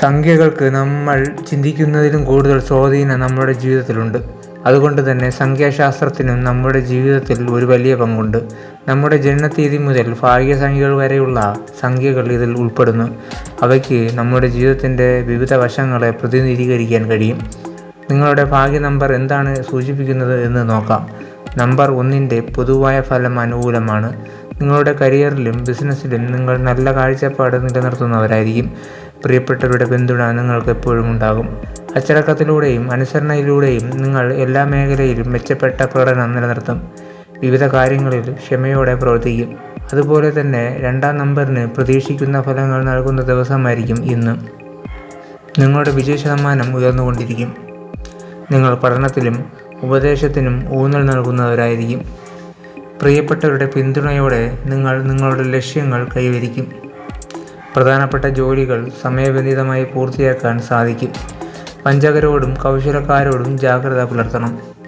സംഖ്യകൾക്ക് നമ്മൾ ചിന്തിക്കുന്നതിലും കൂടുതൽ സ്വാധീനം നമ്മുടെ ജീവിതത്തിലുണ്ട്. അതുകൊണ്ട് തന്നെ സംഖ്യാശാസ്ത്രത്തിനും നമ്മുടെ ജീവിതത്തിൽ ഒരു വലിയ പങ്കുണ്ട്. നമ്മുടെ ജനനത്തീയതി മുതൽ ഭാഗ്യസംഖ്യകൾ വരെയുള്ള സംഖ്യകൾ ഇതിൽ ഉൾപ്പെടുന്നു. അവയ്ക്ക് നമ്മുടെ ജീവിതത്തിന്റെ വിവിധ വശങ്ങളെ പ്രതിനിധീകരിക്കാൻ കഴിയും. നിങ്ങളുടെ ഭാഗ്യ നമ്പർ എന്താണ് സൂചിപ്പിക്കുന്നത് എന്ന് നോക്കാം. നമ്പർ ഒന്നിന്റെ പൊതുവായ ഫലം അനുകൂലമാണ്. നിങ്ങളുടെ കരിയറിലും ബിസിനസ്സിലും നിങ്ങൾ നല്ല കാഴ്ചപ്പാട് നിലനിർത്തുന്നവരായിരിക്കും. പ്രിയപ്പെട്ടവരുടെ പിന്തുണ നിങ്ങൾക്ക് എപ്പോഴും ഉണ്ടാകും. അച്ചടക്കത്തിലൂടെയും അനുസരണയിലൂടെയും നിങ്ങൾ എല്ലാ മേഖലയിലും മെച്ചപ്പെട്ട പ്രകടനം നിലനിർത്തും. വിവിധ കാര്യങ്ങളിൽ ക്ഷമയോടെ പ്രവർത്തിക്കും. അതുപോലെ തന്നെ രണ്ടാം നമ്പറിന് പ്രതീക്ഷിക്കുന്ന ഫലങ്ങൾ നൽകുന്ന ദിവസമായിരിക്കും ഇന്ന്. നിങ്ങളുടെ വിജയ ശതമാനം ഉയർന്നുകൊണ്ടിരിക്കും. നിങ്ങൾ പഠനത്തിലും ഉപദേശത്തിനും ഊന്നൽ നൽകുന്നവരായിരിക്കും. പ്രിയപ്പെട്ടവരുടെ പിന്തുണയോടെ നിങ്ങൾ നിങ്ങളുടെ ലക്ഷ്യങ്ങൾ കൈവരിക്കും. പ്രധാനപ്പെട്ട ജോലികൾ സമയബന്ധിതമായി പൂർത്തിയാക്കാൻ സാധിക്കും. വഞ്ചകരോടും കൗശലക്കാരോടും ജാഗ്രത പുലർത്തണം.